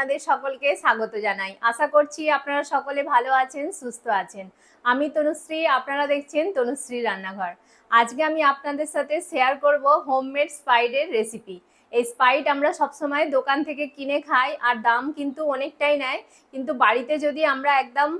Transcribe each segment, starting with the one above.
আপনাদের সকলকে স্বাগত জানাই। আশা করছি আপনারা সকলে ভালো আছেন, সুস্থ আছেন। আমি তনুশ্রী, আপনারা দেখছেন তনুশ্রী রান্নাঘর। আজকে আমি আপনাদের সাথে শেয়ার করব হোমমেড স্পাইডের রেসিপি এই স্পাইড আমরা সবসময় দোকান থেকে কিনে খাই আর দাম কিন্তু অনেকটাই নেয়। কিন্তু বাড়িতে যদি আমরা একদম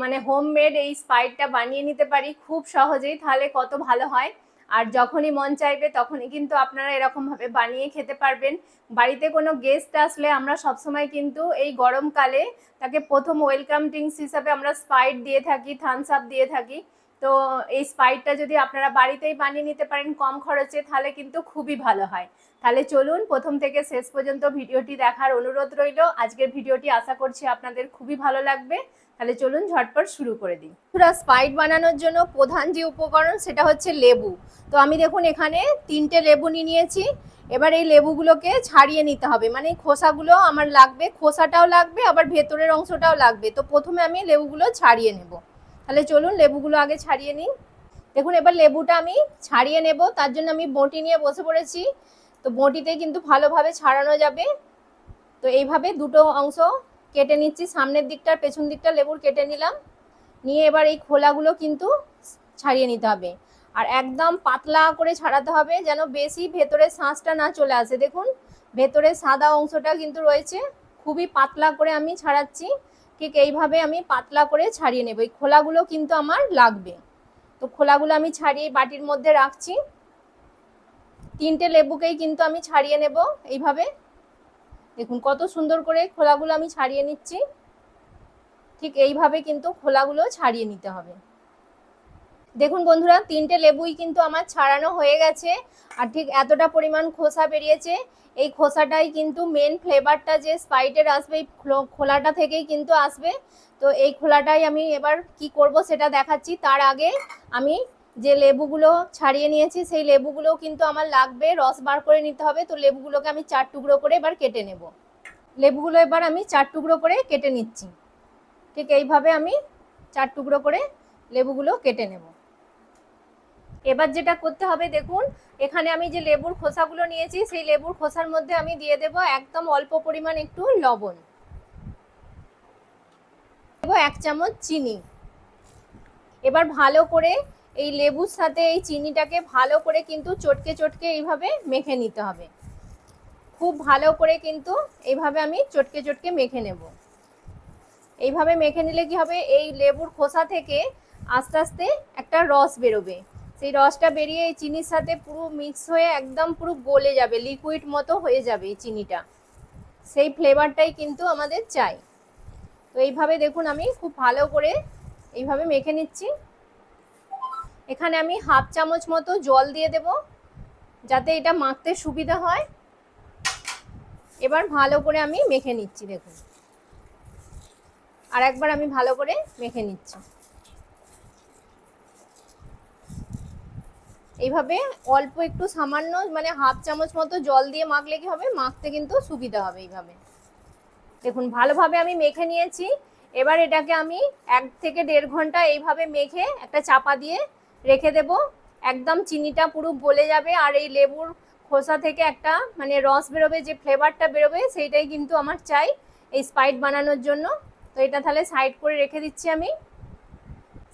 মানে হোমমেড এই স্পাইডটা বানিয়ে নিতে পারি, খুব সহজেই তাহলে কত ভালো হয়। আর যখনই মন চাইবে তখনই কিন্তু আপনারা এরকমভাবে বানিয়ে খেতে পারবেন। বাড়িতে কোনো গেস্ট আসলে আমরা সবসময় কিন্তু এই গরমকালে তাকে প্রথম ওয়েলকাম ড্রিঙ্কস হিসাবে আমরা স্পাইট দিয়ে থাকি থামস আপ দিয়ে থাকি। তো এই স্পাইটটা যদি আপনারা বাড়িতেই বানিয়ে নিতে পারেন কম খরচে তাহলে কিন্তু খুবই ভালো হয়। তাহলে চলুন প্রথম থেকে শেষ পর্যন্ত ভিডিওটি দেখার অনুরোধ রইল। আজকের ভিডিওটি আশা করছি আপনাদের খুবই ভালো লাগবে। তাহলে চলুন ঝটপট শুরু করে দিই। পুরো স্পাইট বানানোর জন্য প্রধান যে উপকরণ সেটা হচ্ছে লেবু। তো আমি দেখুন এখানে তিনটে লেবু নিয়ে নিয়েছি। এবার এই লেবুগুলোকে ছাড়িয়ে নিতে হবে। মানে খোসাগুলো আমার লাগবে, খোসাটাও লাগবে, আবার ভেতরের অংশটাও লাগবে। তো প্রথমে আমি লেবুগুলো ছাড়িয়ে নেব। তাহলে চলুন লেবুগুলো আগে ছাড়িয়ে নিই। দেখুন এবার লেবুটা আমি ছাড়িয়ে নেব। তার জন্য আমি বটি নিয়ে বসে পড়েছি। তো বটিতে কিন্তু ভালোভাবে ছাড়ানো যাবে। তো এইভাবে দুটো অংশ কেটে নিচ্ছি। সামনের দিকটা পেছন দিকটা লেবুর কেটে নিলাম। নিয়ে এবার এই খোলাগুলো কিন্তু ছাড়িয়ে নিতে হবে। আর একদম পাতলা করে ছাড়াতে হবে যেন বেশি ভেতরে শাঁসটা না চলে আসে। দেখুন ভেতরে সাদা অংশটা কিন্তু রয়েছে। খুবই পাতলা করে আমি ছাড়াচ্ছি। ঠিক এইভাবে আমি পাতলা করে ছাড়িয়ে নেব। এই খোলাগুলো কিন্তু আমার লাগবে। তো খোলাগুলো আমি ছাড়িয়ে বাটির মধ্যে রাখছি। তিনটে লেবুকেই কিন্তু আমি ছাড়িয়ে নেব এইভাবে। দেখুন, কত সুন্দর করে খোলাগুলো আমি ছাড়িয়ে নিচ্ছি। ঠিক এইভাবে কিন্তু খোলাগুলো ছাড়িয়ে নিতে হবে। দেখুন বন্ধুরা, তিনটে লেবুই কিন্তু আমার ছাড়ানো হয়ে গেছে। আর ঠিক এতটা পরিমাণ খোসা বেরিয়েছে। এই খোসাটাই কিন্তু মেন ফ্লেভারটা যে স্পাইটের আসবে, এই খোলাটা থেকেই কিন্তু আসবে। তো এই খোলাটাই আমি এবার কি করব সেটা দেখাচ্ছি। তার আগে আমি যে লেবুগুলো ছাড়িয়ে নিয়েছি, সেই লেবুগুলো কিন্তু আমার লাগবে, রস বার করে নিতে হবে। তো লেবুগুলোকে আমি চার টুকরো করে এবার কেটে নেব। লেবুগুলো এবার আমি চার টুকরো করে কেটে নিচ্ছি। ঠিক এইভাবে আমি চার টুকরো করে লেবুগুলো কেটে নেব। এবার যেটা করতে হবে, দেখুন, এখানে আমি যে লেবুর খোসাগুলো নিয়েছি, সেই লেবুর খোসার মধ্যে আমি দিয়ে দেব একদম অল্প পরিমাণ একটু লবণ। এক চামচ চিনি। এবার ভালো করে এই লেবুর সাথে এই চিনিটাকে ভালো করে কিন্তু চটকে চটকে এইভাবে মেখে নিতে হবে। খুব ভালো করে কিন্তু এইভাবে আমি চটকে চটকে মেখে নেব। এইভাবে মেখে নিলে কি হবে? এই লেবুর খোসা থেকে আস্তে আস্তে একটা রস বেরোবে। সেই রসটা বেরিয়ে এই চিনির সাথে পুরো মিক্স হয়ে একদম পুরো গলে যাবে লিকুইড মতো হয়ে যাবে এই চিনিটা। সেই ফ্লেভারটাই কিন্তু আমাদের চাই। তো এইভাবে দেখুন আমি খুব ভালো করে এইভাবে মেখে নিচ্ছি। এখানে আমি হাফ চামচ মতো জল দিয়ে দেব, যাতে এটা মাখতে সুবিধা হয়। এবার ভালো করে আমি মেখে নিচ্ছি, দেখুন। আর একবার আমি ভালো করে মেখে নিচ্ছি। এইভাবে অল্প একটু সামান্য মানে হাফ চামচ মতো জল দিয়ে মাখলে কি হবে? মাখতে কিন্তু সুবিধা হবে এইভাবে। দেখুন, ভালোভাবে আমি মেখে নিয়েছি। এবার এটাকে আমি এক থেকে দেড় ঘণ্টা এইভাবে মেখে একটা চাপা দিয়ে রেখে দেব। একদম চিনিটা পুরো গলে যাবে আর এই লেবুর খোসা থেকে একটা মানে রস বেরোবে, যে ফ্লেভারটা বেরোবে সেইটাই কিন্তু আমার চাই এই স্পাইট বানানোর জন্য। তো এটা তাহলে সাইড করে রেখে দিচ্ছি আমি।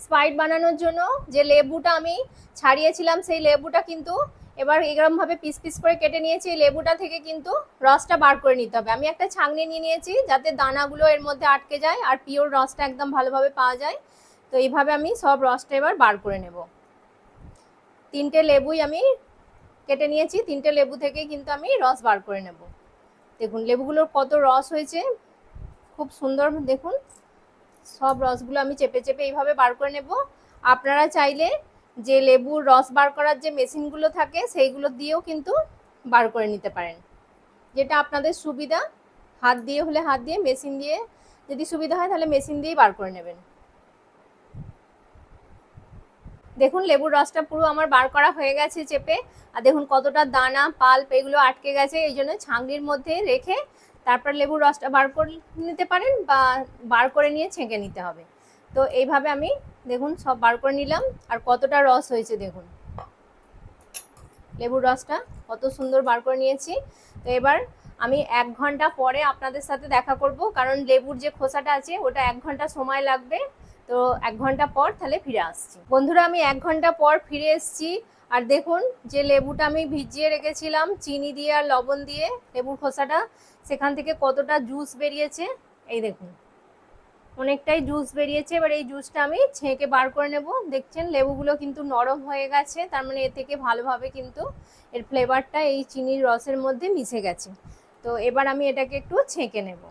স্পাইট বানানোর জন্য যে লেবুটা আমি ছাড়িয়েছিলাম, সেই লেবুটা কিন্তু এবার এরকমভাবে পিস পিস করে কেটে নিয়েছি, এই লেবুটা থেকে কিন্তু রসটা বার করে নিতে হবে। আমি একটা ছাঁকনি নিয়ে নিয়েছি যাতে দানাগুলো এর মধ্যে আটকে যায় আর পিওর রসটা একদম ভালোভাবে পাওয়া যায়। তো এইভাবে আমি সব রসটা এবার বার করে নেব। তিনটে লেবুই আমি কেটে নিয়েছি, তিনটে লেবু থেকে কিন্তু আমি রস বার করে নেব। দেখুন, লেবুগুলোর কত রস হয়েছে, খুব সুন্দর, দেখুন, সব রসগুলো আমি চেপে চেপে এইভাবে বার করে নেব। আপনারা চাইলে যে লেবুর রস বার করার যে মেশিনগুলো থাকে, সেইগুলো দিয়েও কিন্তু বার করে নিতে পারেন। যেটা আপনাদের সুবিধা, হাত দিয়ে হলে হাত দিয়ে, মেশিন দিয়ে যদি সুবিধা হয়, তাহলে মেশিন দিয়েই বার করে নেবেন। দেখুন, লেবুর রসটা পুরো আমার বার করা হয়ে গেছে চেপে। আর দেখুন, কতটা দানা, পাল্প এগুলো আটকে গেছে, এই জন্য ছাঁকনির মধ্যে রেখে তারপর লেবুর রসটা বার করে নিতে পারেন বা বার করে নিয়ে ছেঁকে নিতে হবে। তো এইভাবে আমি দেখুন, সব বার করে নিলাম। আর কতটা রস হয়েছে দেখুন। লেবুর রসটা কত সুন্দর বার করে নিয়েছি। তো এবার আমি এক ঘণ্টা পরে আপনাদের সাথে দেখা করব, কারণ লেবুর যে খোসাটা আছে, ওটা এক ঘণ্টা সময় লাগবে। তো এক ঘণ্টা পর তাহলে ফিরে আসছি। বন্ধুরা, আমি এক ঘণ্টা পর ফিরে এসেছি। আর দেখুন, যে লেবুটা আমি ভিজিয়ে রেখেছিলাম, চিনি দিয়ে আর লবণ দিয়ে, লেবুর খোসাটা, সেখান থেকে কতটা জুস বেরিয়েছে, এই দেখুন। অনেকটাই জুস বেরিয়েছে, এবার এই জুসটা আমি ছেঁকে বার করে নেব। দেখছেন, লেবুগুলো কিন্তু নরম হয়ে গেছে, তার মানে এ থেকে ভালোভাবে কিন্তু এর ফ্লেভারটা এই চিনির রসের মধ্যে মিশে গেছে। তো এবার আমি এটাকে একটু ছেঁকে নেব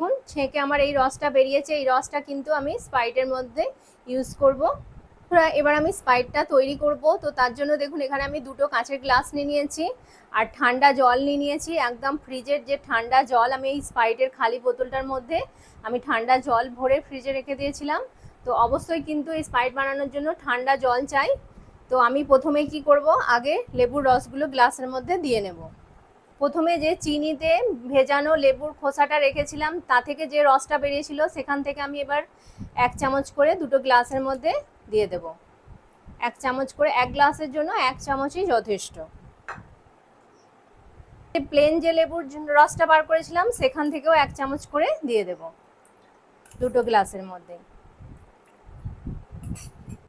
দেখুন ছেঁকে আমার এই রসটা বেরিয়েছে, এই রসটা কিন্তু আমি স্পাইটের মধ্যে ইউজ করব। এবার আমি স্পাইটটা তৈরি করব। তো তার জন্য দেখুন, এখানে আমি দুটো কাঁচের গ্লাস নিয়ে নিয়েছি আর ঠান্ডা জল নিয়ে নিয়েছি। একদম ফ্রিজের যে ঠান্ডা জল, আমি এই স্পাইটের খালি বোতলটার মধ্যে আমি ঠান্ডা জল ভরে ফ্রিজে রেখে দিয়েছিলাম। তো অবশ্যই কিন্তু এই স্পাইট বানানোর জন্য ঠান্ডা জল চাই। তো আমি প্রথমে কি করব? আগে লেবুর রসগুলো গ্লাসের মধ্যে দিয়ে নেব। প্রথমে যে চিনিতে ভেজানো লেবুর খোসাটা রেখেছিলাম, তা থেকে যে রসটা বেরিয়েছিল, সেখান থেকে আমি এবার এক চামচ করে দুটো গ্লাসের মধ্যে দিয়ে দেব। এক চামচ করে, এক গ্লাসের জন্য এক চামচই যথেষ্ট। প্লেন যে লেবুর রসটা বার করেছিলাম, সেখান থেকেও এক চামচ করে দিয়ে দেব দুটো গ্লাসের মধ্যে।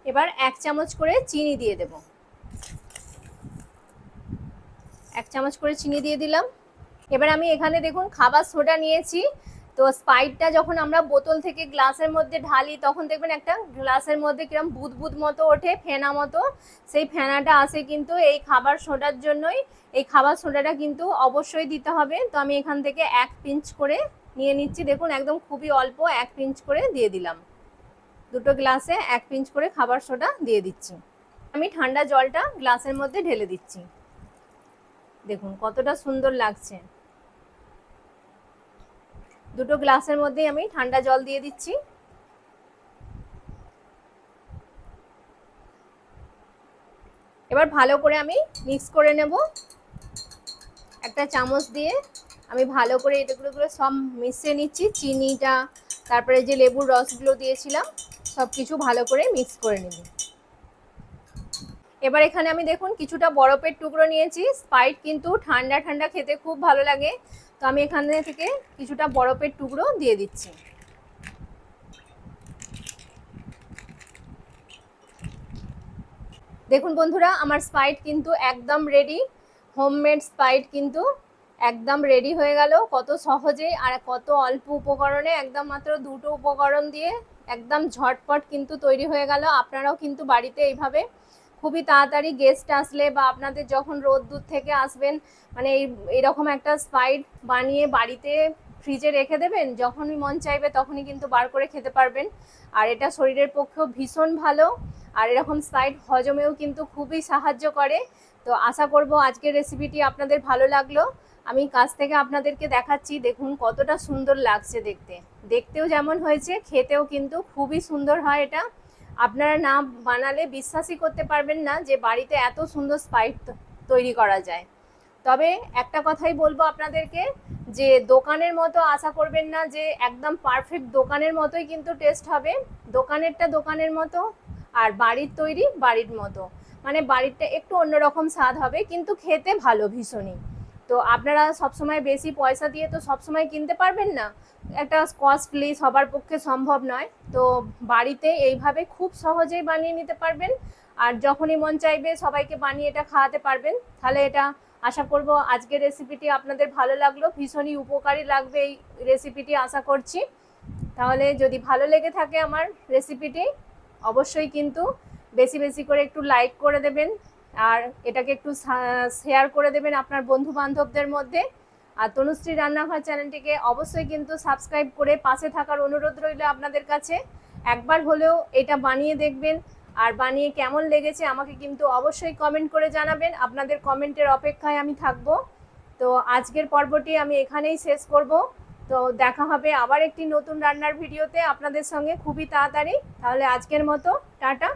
এবার এক চামচ করে চিনি দিয়ে দেব। এক চামচ করে চিনি দিয়ে দিলাম। এবার আমি এখানে দেখুন খাবার সোডা নিয়েছি। তো স্পাইটটা যখন আমরা বোতল থেকে গ্লাসের মধ্যে ঢালি, তখন দেখবেন একটা গ্লাসের মধ্যে কিরম বুদ বুদ মতো ওঠে, ফেনা মতো। সেই ফেনাটা আসে কিন্তু এই খাবার সোডার জন্যই। এই খাবার সোডাটা কিন্তু অবশ্যই দিতে হবে। তো আমি এখান থেকে এক পিঞ্চ করে নিয়ে নিচ্ছি। দেখুন একদম খুবই অল্প এক পিঞ্চ করে দিয়ে দিলাম। দুটো গ্লাসে এক পিঞ্চ করে খাবার সোডা দিয়ে দিচ্ছি। আমি ঠান্ডা জলটা গ্লাসের মধ্যে ঢেলে দিচ্ছি। দেখুন, কতটা সুন্দর লাগছে। দুটো গ্লাসের মধ্যেই আমি ঠান্ডা জল দিয়ে দিচ্ছি। এবার ভালো করে আমি মিক্স করে নেব। একটা চামচ দিয়ে আমি ভালো করে এটাগুলো সব মিশিয়ে নিচ্ছি, চিনিটা, তারপরে যে লেবুর রসগুলো দিয়েছিলাম সব কিছু ভালো করে মিক্স করে নেব। এবার এখানে আমি দেখুন কিছুটা বরফের টুকরো নিয়েছি। স্পাইট কিন্তু ঠান্ডা ঠান্ডা খেতে খুব ভালো লাগে। তো আমি এখান থেকে কিছুটা বরফের টুকরো দিয়ে দিচ্ছি। দেখুন বন্ধুরা, আমার স্পাইট কিন্তু একদম রেডি হোমমেড স্পাইট কিন্তু একদম রেডি হয়ে গেল। কত সহজে আর কত অল্প উপকরণে, একদম মাত্র দুটো উপকরণ দিয়ে একদম ঝটপট কিন্তু তৈরি হয়ে গেল। আপনারাও কিন্তু বাড়িতে এইভাবে খুবই তাড়াতাড়ি গেস্ট আসলে বা আপনাদের যখন রোদ দূর থেকে আসবেন মানে এই, এরকম একটা স্পাইড বানিয়ে বাড়িতে ফ্রিজে রেখে দেবেন, যখনই মন চাইবে তখনই কিন্তু বার করে খেতে পারবেন। আর এটা শরীরের পক্ষেও ভীষণ ভালো, আর এরকম স্পাইড হজমেও কিন্তু খুবই সাহায্য করে। তো আশা করব আজকের রেসিপিটি আপনাদের ভালো লাগল। আমি কাছ থেকে আপনাদেরকে দেখাচ্ছি, দেখুন কতটা সুন্দর লাগছে দেখতে। দেখতেও যেমন হয়েছে, খেতেও কিন্তু খুবই সুন্দর হয় এটা। আপনারা না বানালে বিশ্বাসই করতে পারবেন না যে বাড়িতে এত সুন্দর স্পাইট তৈরি করা যায়। তবে একটা কথাই বলব আপনাদেরকে, যে দোকানের মতো আশা করবেন না যে একদম পারফেক্ট দোকানের মতোই কিন্তু টেস্ট হবে। দোকানেরটা দোকানের মতো, আর বাড়ির তৈরি বাড়ির মতো। মানে বাড়িরটা একটু অন্যরকম স্বাদ হবে, কিন্তু খেতে ভালো ভীষণই। তো আপনারা সবসময় বেশি পয়সা দিয়ে তো সবসময় কিনতে পারবেন না। একটা কস্টলি সবার পক্ষে সম্ভব নয়। তো বাড়িতে এইভাবে খুব সহজেই বানিয়ে নিতে পারবেন। আর যখনই মন চাইবে সবাইকে বানিয়ে এটা খাওয়াতে পারবেন। তাহলে এটা আশা করব আজকের রেসিপিটি আপনাদের ভালো লাগল। ভীষণই উপকারী লাগবে এই রেসিপিটি আশা করছি। তাহলে যদি ভালো লেগে থাকে আমার রেসিপিটি অবশ্যই কিন্তু বেশি বেশি করে একটু লাইক করে দেবেন। আর এটাকে একটু শেয়ার করে দেবেন আপনার বন্ধু বান্ধবদের মধ্যে। আর তনুশ্রী রান্নাঘর চ্যানেলটিকে অবশ্যই কিন্তু সাবস্ক্রাইব করে পাশে থাকার অনুরোধ রইল আপনাদের কাছে। একবার হলেও এটা বানিয়ে দেখবেন। আর বানিয়ে কেমন লেগেছে আমাকে কিন্তু অবশ্যই কমেন্ট করে জানাবেন। আপনাদের কমেন্টের অপেক্ষায় আমি থাকব। তো আজকের পর্বটি আমি এখানেই শেষ করব। তো দেখা হবে আবার একটি নতুন রান্নার ভিডিওতে আপনাদের সঙ্গে খুবই তাড়াতাড়ি। তাহলে আজকের মতো, টাটা।